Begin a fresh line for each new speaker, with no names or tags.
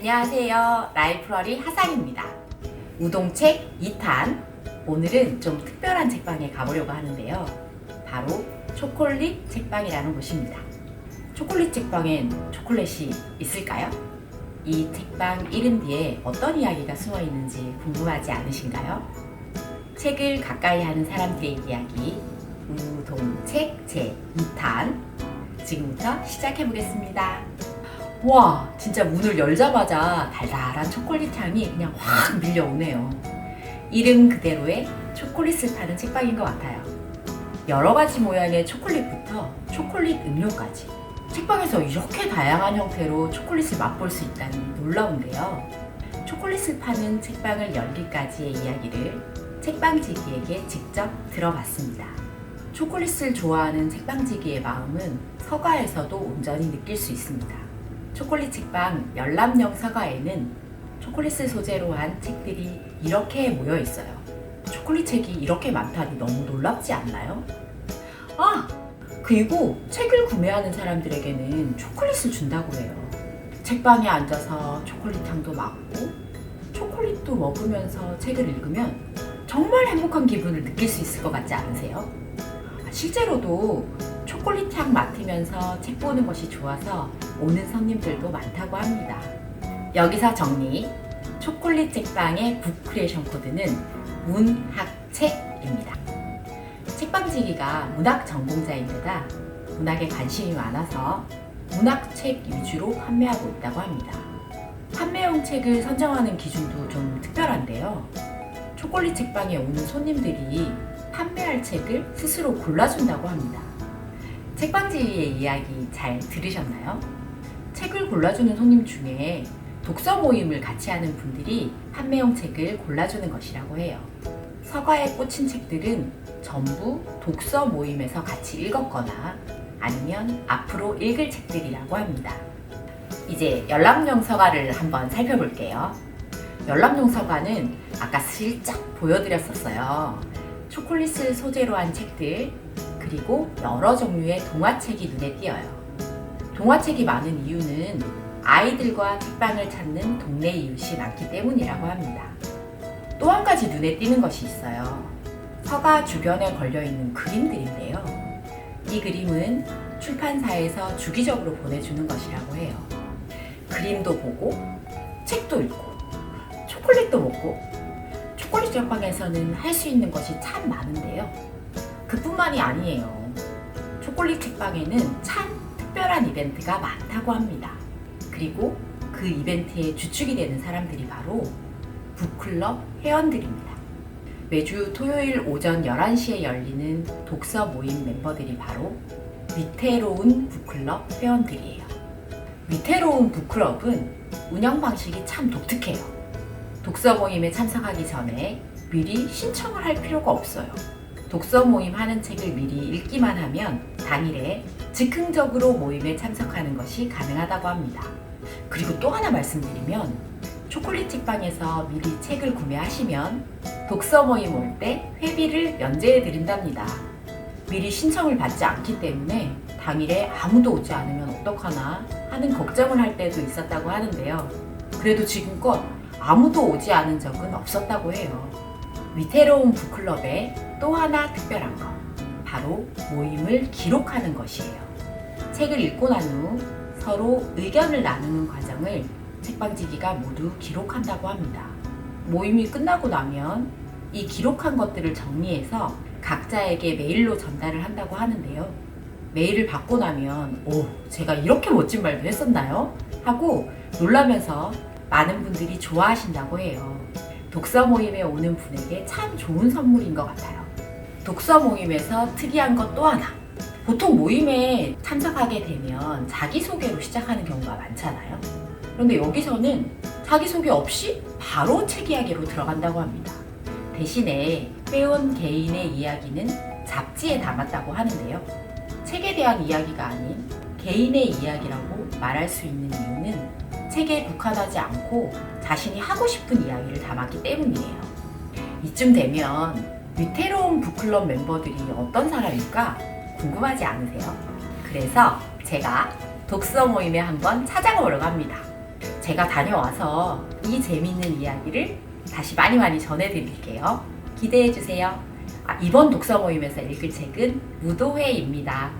안녕하세요. 라이프러리 하상입니다. 우동책 2탄. 오늘은 좀 특별한 책방에 가보려고 하는데요. 바로 초콜릿 책방이라는 곳입니다. 초콜릿 책방엔 초콜릿이 있을까요? 이 책방 이름 뒤에 어떤 이야기가 숨어 있는지 궁금하지 않으신가요? 책을 가까이 하는 사람들의 이야기, 우동책 제 2탄. 지금부터 시작해 보겠습니다. 와, 진짜 문을 열자마자 달달한 초콜릿 향이 그냥 확 밀려오네요. 이름 그대로의 초콜릿을 파는 책방인 것 같아요. 여러 가지 모양의 초콜릿부터 초콜릿 음료까지. 책방에서 이렇게 다양한 형태로 초콜릿을 맛볼 수 있다니 놀라운데요. 초콜릿을 파는 책방을 열기까지의 이야기를 책방지기에게 직접 들어봤습니다. 초콜릿을 좋아하는 책방지기의 마음은 서가에서도 온전히 느낄 수 있습니다. 초콜릿 책방 열람용 서가에는 초콜릿을 소재로 한 책들이 이렇게 모여 있어요. 초콜릿 책이 이렇게 많다니 너무 놀랍지 않나요? 아! 그리고 책을 구매하는 사람들에게는 초콜릿을 준다고 해요. 책방에 앉아서 초콜릿 향도 맡고 초콜릿도 먹으면서 책을 읽으면 정말 행복한 기분을 느낄 수 있을 것 같지 않으세요? 실제로도 초콜릿 향 맡으면서 책 보는 것이 좋아서 오는 손님들도 많다고 합니다. 여기서 정리. 초콜릿 책방의 북크리에이션 코드는 문학책입니다. 책방지기가 문학 전공자인데다 문학에 관심이 많아서 문학책 위주로 판매하고 있다고 합니다. 판매용 책을 선정하는 기준도 좀 특별한데요. 초콜릿 책방에 오는 손님들이 판매할 책을 스스로 골라준다고 합니다. 책방지의 이야기 잘 들으셨나요? 책을 골라주는 손님 중에 독서 모임을 같이 하는 분들이 판매용 책을 골라주는 것이라고 해요. 서가에 꽂힌 책들은 전부 독서 모임에서 같이 읽었거나 아니면 앞으로 읽을 책들이라고 합니다. 이제 열람용 서가를 한번 살펴볼게요. 열람용 서가는 아까 슬쩍 보여드렸었어요. 초콜릿을 소재로 한 책들, 그리고 여러 종류의 동화책이 눈에 띄어요. 동화책이 많은 이유는 아이들과 책방을 찾는 동네 이웃이 많기 때문이라고 합니다. 또 한 가지 눈에 띄는 것이 있어요. 서가 주변에 걸려있는 그림들인데요. 이 그림은 출판사에서 주기적으로 보내주는 것이라고 해요. 그림도 보고, 책도 읽고, 초콜릿도 먹고, 초콜릿 책방에서는 할 수 있는 것이 참 많은데요. 그뿐만이 아니에요. 초콜릿 책방에는 참 특별한 이벤트가 많다고 합니다. 그리고 그 이벤트의 주축이 되는 사람들이 바로 북클럽 회원들입니다. 매주 토요일 오전 11시에 열리는 독서 모임 멤버들이 바로 위태로운 북클럽 회원들이에요. 위태로운 북클럽은 운영 방식이 참 독특해요. 독서 모임에 참석하기 전에 미리 신청을 할 필요가 없어요. 독서 모임 하는 책을 미리 읽기만 하면 당일에 즉흥적으로 모임에 참석하는 것이 가능하다고 합니다. 그리고 또 하나 말씀드리면 초콜릿 책방에서 미리 책을 구매하시면 독서 모임 올 때 회비를 면제해 드린답니다. 미리 신청을 받지 않기 때문에 당일에 아무도 오지 않으면 어떡하나 하는 걱정을 할 때도 있었다고 하는데요. 그래도 지금껏 아무도 오지 않은 적은 없었다고 해요. 위태로운 북클럽의 또 하나 특별한 것, 바로 모임을 기록하는 것이에요. 책을 읽고 난 후 서로 의견을 나누는 과정을 책방지기가 모두 기록한다고 합니다. 모임이 끝나고 나면 이 기록한 것들을 정리해서 각자에게 메일로 전달을 한다고 하는데요. 메일을 받고 나면, 오, 제가 이렇게 멋진 말도 했었나요? 하고 놀라면서 많은 분들이 좋아하신다고 해요. 독서 모임에 오는 분에게 참 좋은 선물인 것 같아요. 독서 모임에서 특이한 것 또 하나. 보통 모임에 참석하게 되면 자기소개로 시작하는 경우가 많잖아요. 그런데 여기서는 자기소개 없이 바로 책 이야기로 들어간다고 합니다. 대신에 빼온 개인의 이야기는 잡지에 담았다고 하는데요. 책에 대한 이야기가 아닌 개인의 이야기라고 말할 수 있는 이유는 책에 국한하지 않고 자신이 하고 싶은 이야기를 담았기 때문이에요. 이쯤 되면 위태로운 북클럽 멤버들이 어떤 사람일까 궁금하지 않으세요? 그래서 제가 독서 모임에 한번 찾아가 보려고 합니다. 제가 다녀와서 이 재밌는 이야기를 다시 많이 많이 전해드릴게요. 기대해 주세요. 아, 이번 독서 모임에서 읽을 책은 무도회입니다.